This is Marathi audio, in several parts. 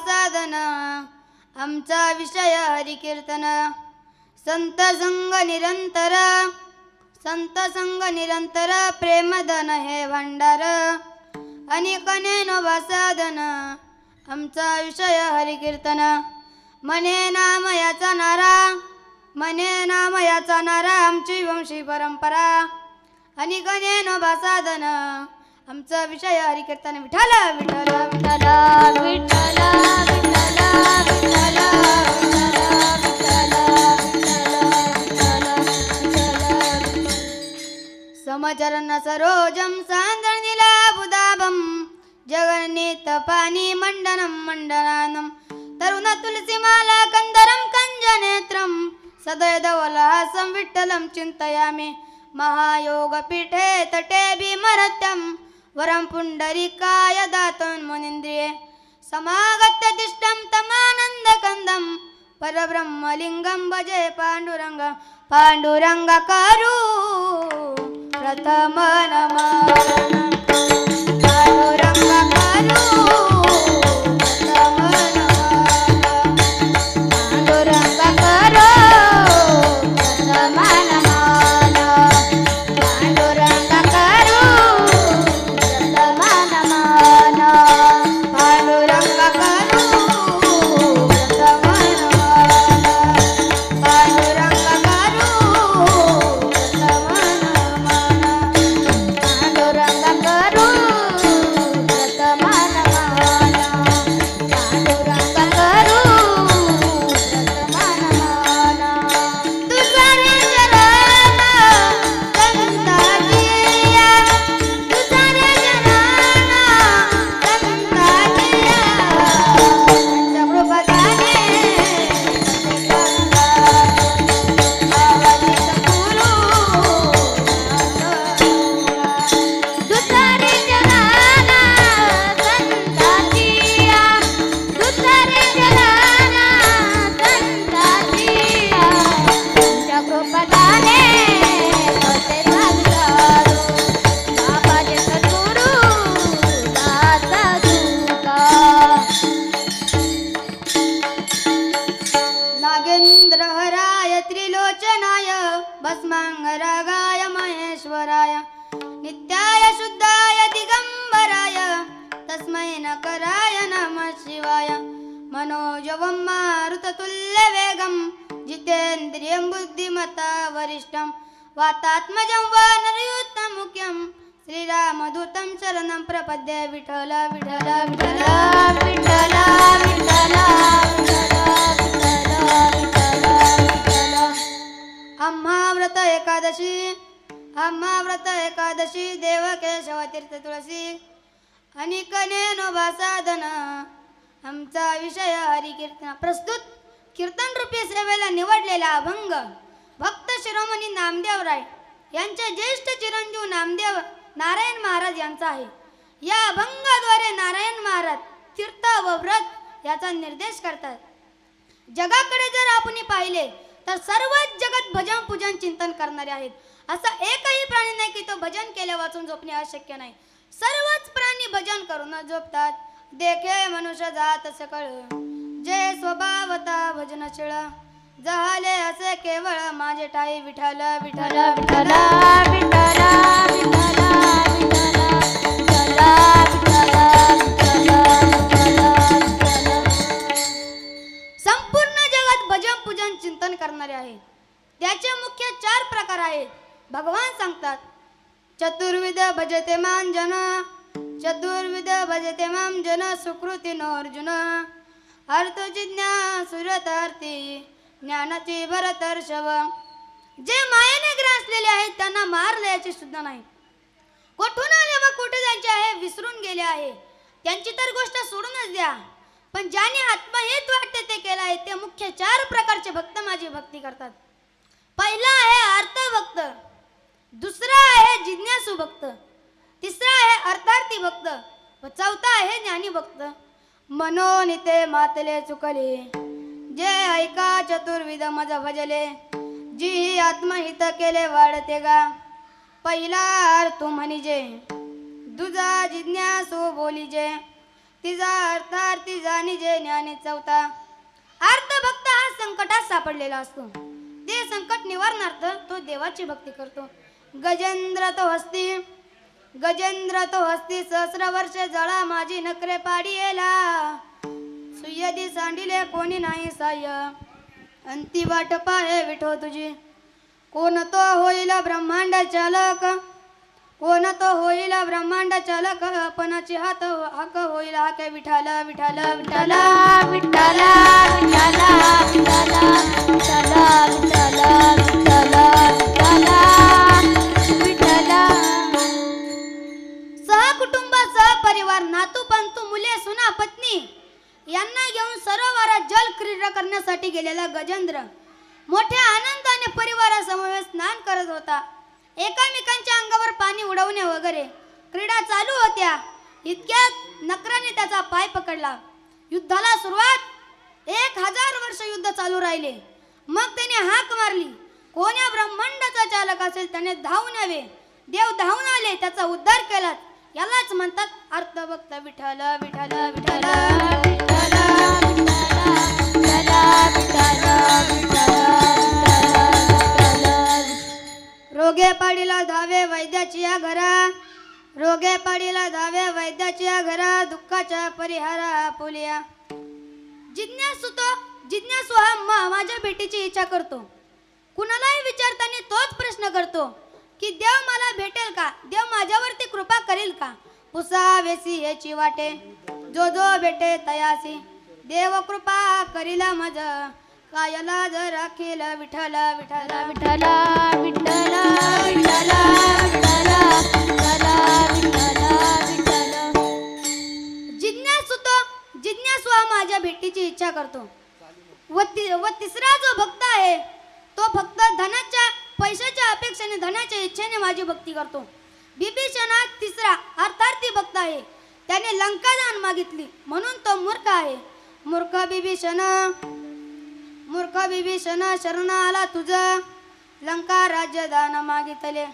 साधन आमचा विषय हरिकीर्तन. संत संग निरंतर संत संग निरंतर प्रेमधन हे भांडार. अनेकने नोबा साधन आमचा विषय हरिकीर्तन. मने नाम याचा नारा मने नाम याचा नारा आमची वंशी परंपरा. अनेकने नोबा साधन आमचा विषय हरिकीर्तन विठाल विठाल विठाल विठाल विठाल विठाल समचरण सरोजम सान्द्रणिला बुदाबम जगन्नीत पाणी मंडनम मंडनानम तरुण तुलसीमाला कंदरम कंजनेत्रम सदयदवलहासं विठ्ठलं चिन्तयामि महायोगपीठे तटे भीमरत्यं वरं पुण्डरीकाय दातोन्मुनिन्द्रिये। समागत्य तिष्ठं तमानन्दकन्दं। परब्रह्मलिङ्गं भजे पाण्डुरङ्ग। पाण्डुरङ्गकारु प्रथम नमः शिवाय मनोजवं मारुततुल्यवेगं जितेन्द्रियं बुद्धिमता वरिष्ठं वातात्मजं वानरयुतमुख्यं श्रीरामदूतं शरणं प्रपद्ये विठ्ठल विठल विठ्ठल विठ्ठल विठ्ठल अम्माव्रत एकादशी आम्हा एकादशी देव केशव तीर्थ तुळसी आणि कनेनोबा आमचा विषय हरिकीर्तन. प्रस्तुत कीर्तन रूपी सेवेला निवडलेला अभंग भक्त शिरोमणी नामदेव राय यांच्या ज्येष्ठ चिरंजीव नामदेव नारायण महाराज यांचा आहे. या अभंगाद्वारे नारायण महाराज तीर्थ व व्रत याचा निर्देश करतात. जगाकडे जर आपण पाहिले तर सर्वच जगत भजन पूजन चिंतन करणारे आहेत. असा एकही प्राणी नाही की तो भजन केल्या वाचून झोपणे अशक्य नाही. सर्वच प्राणी भजन करून झोपतात. देखे मनुष्य जात सकळ. जे स्वभावता भजनशीळ झाले असे केवळ माझे टाई विठाल विठाल विठाल विठाल संपूर्ण जगात भजन पूजन चिंतन करणारे आहे. त्याचे मुख्य चार प्रकार आहेत. भगवान सांगतात चतुर्विध भजते मां जन चतुर्विध भजते मां जन सुकृती नो अर्जुन अर्थ सुरतार्थी ज्ञानाची भरतर्षव जे मायेने ग्रासलेले आहेत त्यांना मार द्यायचे सुद्धा नाही. कुठून आले व कुठे जायचे आहे विसरून गेले आहे. त्यांची तर गोष्ट सोडूनच द्या. पण ज्याने आत्महित वाटते ते केलं आहे ते मुख्य चार प्रकारचे भक्त माझी भक्ती करतात. पहिला आहे अर्थभक्त दुसरा आहे जिज्ञासू भक्त तिसरा आहे अर्थ व चौथा आहे ज्ञानी भक्त. मनोनिते मातले चुकले. जे ऐका चतुर्विध मज भजले. जी आत्महित केले वाढते गा. पहिला अर्थ म्हणजे. दुजा जिज्ञासो बोलीजे. तिचा अर्थार्थी जाणीजे ज्ञानी चौथा. अर्थ भक्त हा संकटात सापडलेला असतो. ते संकट निवारणार्थ तो देवाची भक्ती करतो. गजेंद्र तो हस्ती. गजेंद्र तो हस्ती सहस्र वर्ष जळा माझी नखरे पाडी सुयदी सांडिले कोणी नाही साह्य. अंती वाट पाहे विठो तुझी. कोण तो होईल ब्रह्मांड चालक? कोण तो होईल ब्रह्मांड चालक? आपणाची हात हाक होईल हाके विठाल. विठाल विठाल विठाल विठाल विठाल विठाल विठाल. परिवार नातू पंतू मुले सुना पत्नी यांना घेऊन सरोवरात जल क्रीडा करण्यासाठी गेलेला गजेंद्र मोठ्या आनंदाने परिवारासमवेत स्नान करत होता. एकामेकांच्या अंगावर पाणी उडवणे वगैरे क्रीडा चालू होत्या. इतक्यात नकराने त्याचा पाय पकडला. युद्धाला सुरुवात एक हजार वर्ष युद्ध चालू राहिले. मग त्याने हाक मारली. कोण्या ब्रह्मांडाचा चालक असेल त्याने धावून यावे. देव धावून आले त्याचा उद्धार केला यालाच म्हणतात अर्थभक्त विठ्ठल विठ्ठल विठ्ठल. रोगे पाडीला धावे वैद्याची या घरा रोगे पाडीला धावे वैद्याची या घरा दुःखाच्या परिहारा पुलिया जिज्ञासुतो जिज्ञासू हा माझ्या भेटीची इच्छा करतो. कुणालाही विचारताना तोच प्रश्न करतो की देव मला भेटेल का? देव माझ्यावरती कृपा करेल का? पुसा वेसी याची वाटे. जो जो भेटे तयासी. देव कृपा करीला मज. कायला जर राखील विठ्ठल विठल विठल विठल विठल विठ्ठला जिज्ञासू तो जिज्ञासू हा माझ्या भेटीची इच्छा करतो. व व तिसरा जो भक्त आहे तो फक्त धनाच्या पैशाच्या अपेक्षेने धनाच्या इच्छेने माझी भक्ती करतो. बिभीषण हा तिसरा अर्थार्थी भक्त आहे. त्याने लंका दान मागितली म्हणून तो मूर्ख आहे. मूर्ख बिभीषण मूर्ख बिभीषण शरण आला तुझं. लंका राज्य दान मागितले.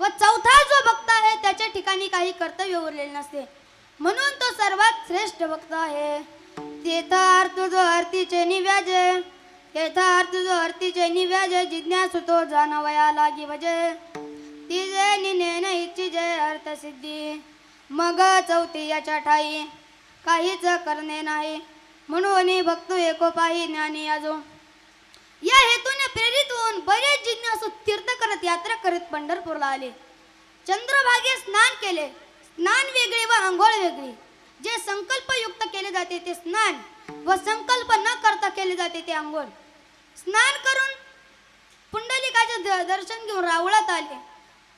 व चौथा जो भक्त आहे त्याच्या ठिकाणी काही कर्तव्य उरलेले नसते. म्हणून तो सर्वात श्रेष्ठ भक्त आहे. तीर्थार्थ जो आरतीचे निव्याज. तीर्थार्थ जो आरतीचे निव्याज. जिज्ञासु तो जानवया लागी वजे तिजे निनेन इच्छी जय अर्थसिद्धी मग चौथी याच्या ठाई काहीच करणे नाही. म्हणून भक्त एकोपाही ज्ञानी आजो. या हेतूने प्रेरित होऊन बरेच जिज्ञासू तीर्थ करत यात्रा करत पंढरपूरला आले. चंद्रभागे स्नान केले. स्नान वेगळे व आंघोळ वेगळी. जे संकल्पयुक्त केले जाते ते स्नान व संकल्प न करता केले जाते ते आंघोळ. स्नान करून पुंडलिकाचे द- दर्शन घेऊन रावळात आले.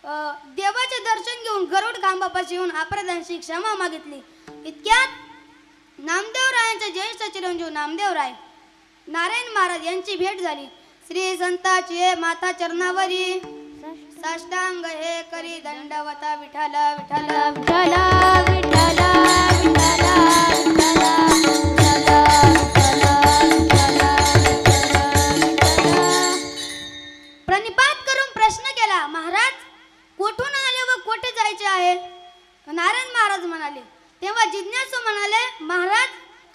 देवाचे दर्शन घेऊन गरुड खांबापाशी येऊन अप्रदांशी क्षमा मागितली इतक्यात नामदेवरायांचे ज्येष्ठ चिरंजीव नामदेवराय नारायण महाराज यांची भेट झाली श्री संताचे माता चरणावरी साष्टांग हे करी दंडवता विठाल विठाल विठाल विठ्ठला विठ्ठला प्रणिपात करून प्रश्न केला महाराज कोठून आले व कोठे जायचे आहे? नारायण महाराज म्हणाले तेव्हा जिज्ञासू म्हणाले महाराज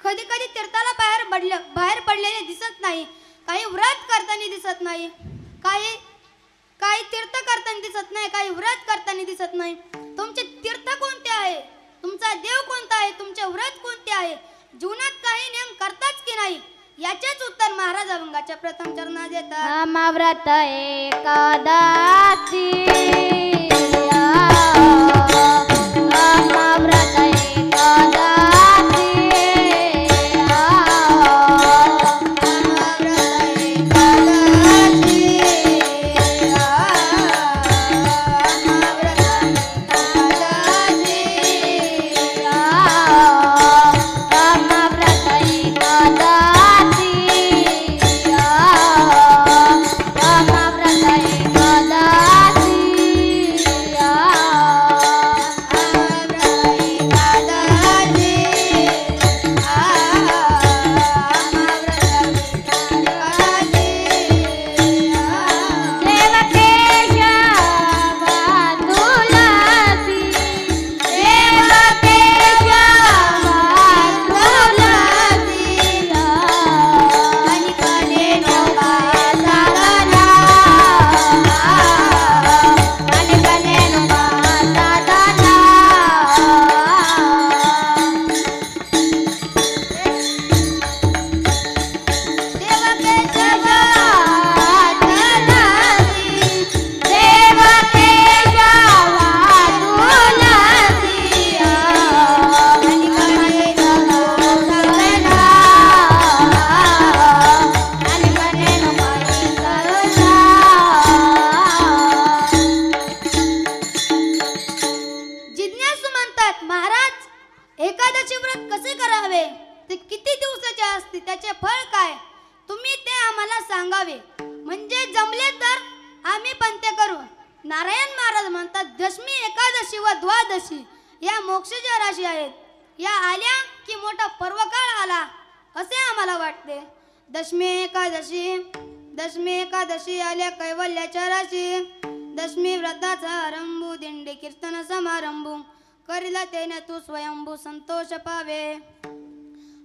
कधी कधी तीर्थाला बाहेर पडले बाहेर पडलेले दिसत नाही. काही व्रत करताना दिसत नाही. काही काही तीर्थ करताना दिसत नाही काही व्रत करताना दिसत नाही. तुमचे तीर्थ कोणते आहे? तुमचा देव कोणता आहे? तुमचे व्रत कोणते आहे? जीवनात काही नियम करताच की नाही? याचेच उत्तर महाराज अभंगाच्या प्रथम चरणात देतात नामव्रत एकादशी. कीर्तन समारंभू करिला तेने तू स्वयंभू संतोष पावे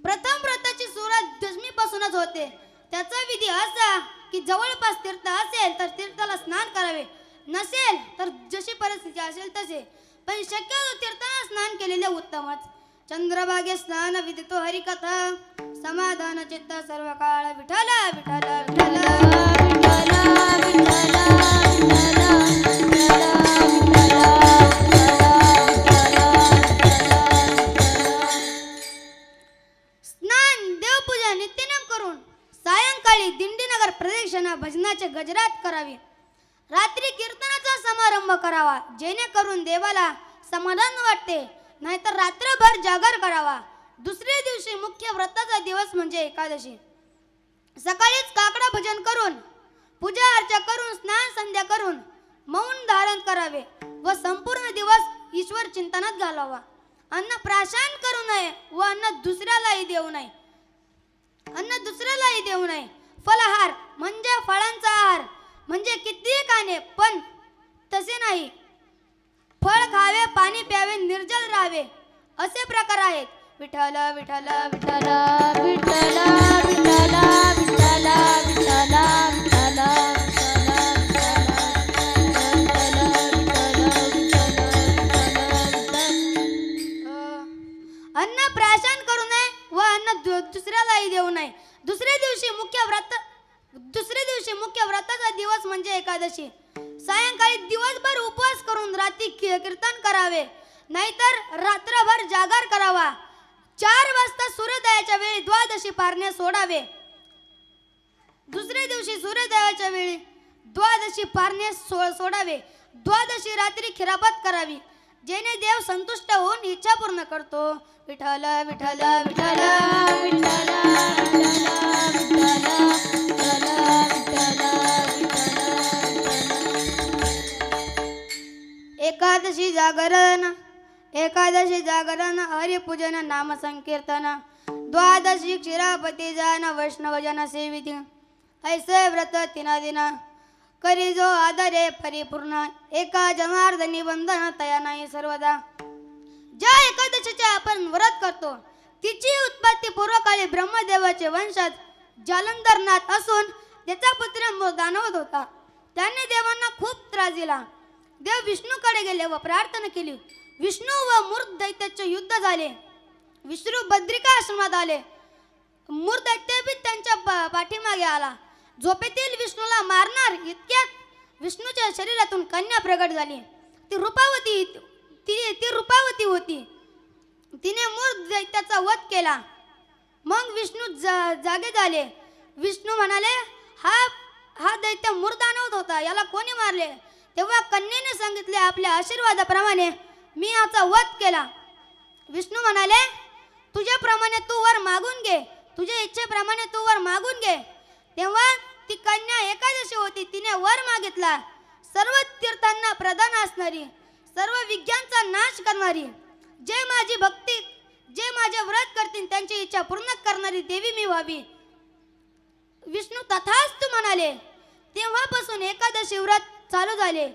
प्रथम व्रताची सुरुवात दशमी पासूनच होते त्याचा विधी असा की जवळपास तीर्थ असेल तर तीर्थाला स्नान करावे नसेल तर जशी परिस्थिती असेल तसे पण शक्यतो तीर्थाला स्नान केलेले उत्तमच चंद्रभागे स्नान विदितो हरिकथा समाधान चित्त सर्व काळ विठला विठला विठ्ठल स्नान प्रदक्षिणा गजरात करावी. रात्री कीर्तनाचा समारंभ करावा. जेणेकरून देवाला समाधान वाटते. नाहीतर रात्रभर जागर करावा. दुसऱ्या दिवशी मुख्य व्रताचा दिवस म्हणजे एकादशी. सकाळीच काकडा भजन करून पूजा अर्चा करून स्नान संध्या करून मौन धारण करावे व संपूर्ण दिवस ईश्वर चिंतनात घालावा. अन्न प्राशन करू नये व अन्न दुसऱ्यालाही देऊ नये. अन्न दुसऱ्यालाही देऊ नये. फलहार म्हणजे फळांचा आहार म्हणजे किती खाणे पण तसे नाही फळ खावे पाणी प्यावे निर्जल राहावे असे प्रकार आहेत विठ्ठल विठ्ठल विठ्ठल विठ्ठल विठ्ठल विठ्ठल विठ्ठल विठ्ठल अन्न प्राशन करू नये व अन्न दु- दुसऱ्यालाही देऊ नये दुसऱ्या दिवशी मुख्य व्रत दुसऱ्या दिवशी मुख्य व्रताचा दिवस म्हणजे एकादशी. सायंकाळी दिवसभर उपवास करून रात्री की- कीर्तन करावे. नाहीतर रात्रभर जागर करावा. चार वाजता सूर्योदयाच्या वेळी द्वादशी पारणे सोडावे. दुसऱ्या दिवशी सूर्योदयाच्या वेळी द्वादशी पारणे सो सोडावे. द्वादशी रात्री खिरापत करावी. जेने देव संतुष्ट होऊन इच्छा पूर्ण करतो. विठ्ठल विठ्ठल विठ्ठल एकादशी जागरण एकादशी जागरण हरिपूजन नाम संकीर्तन द्वादशी क्षीरापती जान वैष्णवजन सेविती ऐसे व्रत तिना दिना करी जो आदरे परिपूर्ण. एका जनार्दनी बंधन तया नाही सर्वदा. ज्या एकादशीचे आपण व्रत करतो तिची उत्पत्ती पूर्वकाळी ब्रह्मदेवाचे वंशज जालंधरनाथ असून त्याचा पुत्र दानवत होता. त्याने देवांना खूप त्रास दिला. देव विष्णूकडे गेले व प्रार्थना केली. विष्णू व मूर्त दैत्याचे युद्ध झाले. विष्णू बद्रिका आश्रमात आले. मूर्त दैत्य बी त्यांच्या पाठीमागे आला. झोपेतील विष्णूला मारणार इतक्यात विष्णूच्या शरीरातून कन्या प्रगट झाली. ती रूपावती ती ती रूपावती होती. तिने मूळ दैत्याचा वध केला. मग विष्णू जा जागे झाले. विष्णू म्हणाले हा हा दैत्य मूर्दानवत होता. याला कोणी मारले? तेव्हा कन्येने सांगितले आपल्या आशीर्वादाप्रमाणे मी याचा वध केला. विष्णू म्हणाले तुझ्याप्रमाणे तू वर मागून घे. तुझ्या इच्छेप्रमाणे तू वर मागून घे. तेव्हा ती कन्या एकादशी होती तिने वर मागितला. सर्व तीर्थांना प्रधान असणारी सर्व विज्ञानचा नाश करणारी जे माझी भक्ती जे माझे व्रत करतील त्यांची इच्छा पूर्ण करणारी देवी मी व्हावी. विष्णू तथास्तु म्हणाले तेव्हापासून एकादशी व्रत चालू झाले.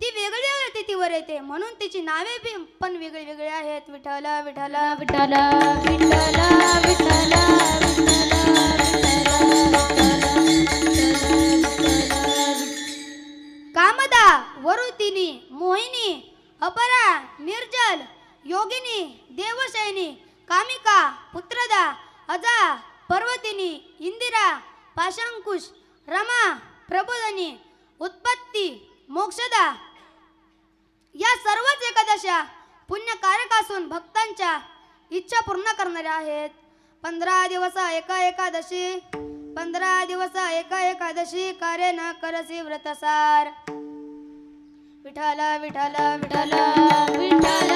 ती वेगळी वेगळ्या तिथीवर येते म्हणून तिची नावे बी पण वेगळी वेगळी आहेत विठ्ठल विठ्ठल विठ्ठल विठ्ठल विठ्ठल. अपरा निर्जल योगिनी देवशैनी कामिका पुत्रदा अजा पर्वतिनी इंदिरा पाशांकुश रमा प्रबोधनी उत्पत्ती मोक्षदा. या सर्वच एकादशा पुण्यकारक असून भक्तांच्या इच्छा पूर्ण करणाऱ्या आहेत. पंधरा दिवस एका एकादशी पंधरा दिवस एका एकादशी कार्य न करसी व्रतसार. विठाल विठाल विठाल विठाल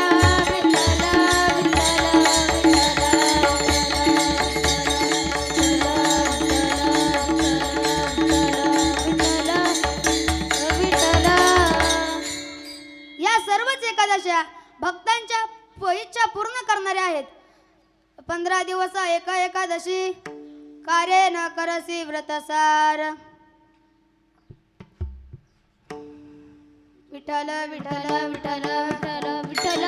या सर्वच एकादशा भक्तांच्या इच्छा पूर्ण करणाऱ्या आहेत. पंधरा दिवस एका एकादशी. कार्य न करसी व्रतसार. विठ्ठल विठ्ठल विठ्ठल विठ्ठल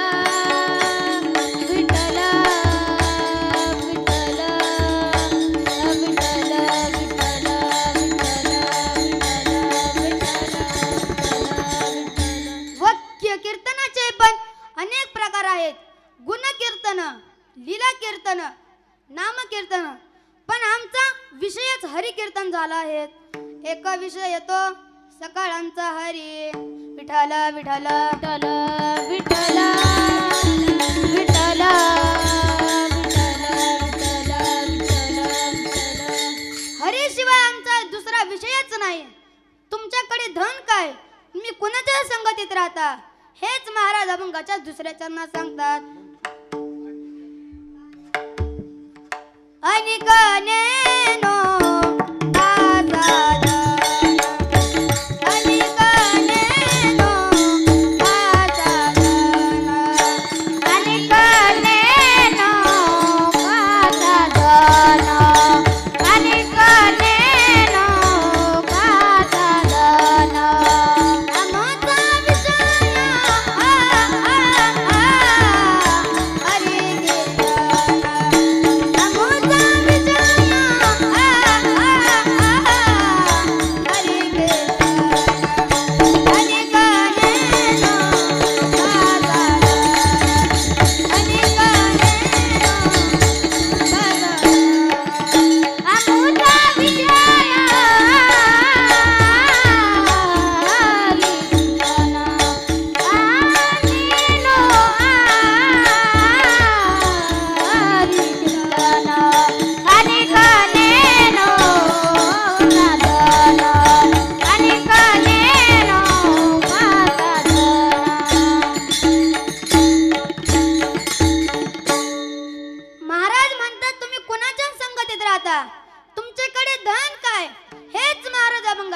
विठ्ठल विठ्ठल विठ्ठल विठ्ठल विठ्ठल विठ्ठल वाक्य कीर्तनाचे पण अनेक प्रकार आहेत गुणकीर्तन लीला कीर्तन नामकीर्तन पण आमचा विषयच हरिकीर्तन झाला आहे एक विषय येतो सकाळांचा हरी विठाल विठाल विठ्ठल विठ्ठल विठ्ठल हरीशिवाय आमचा दुसरा विषयच नाही. तुमच्याकडे धन काय? तुम्ही कुणाच्या संगतीत राहता? हेच महाराज अभंगाच्या दुसऱ्या चरणात सांगतात. अनिकनेनो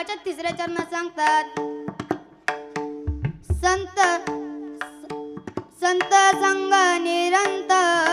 महाराज तिसऱ्या चरणात सांगतात. संत संत संग निरंतर.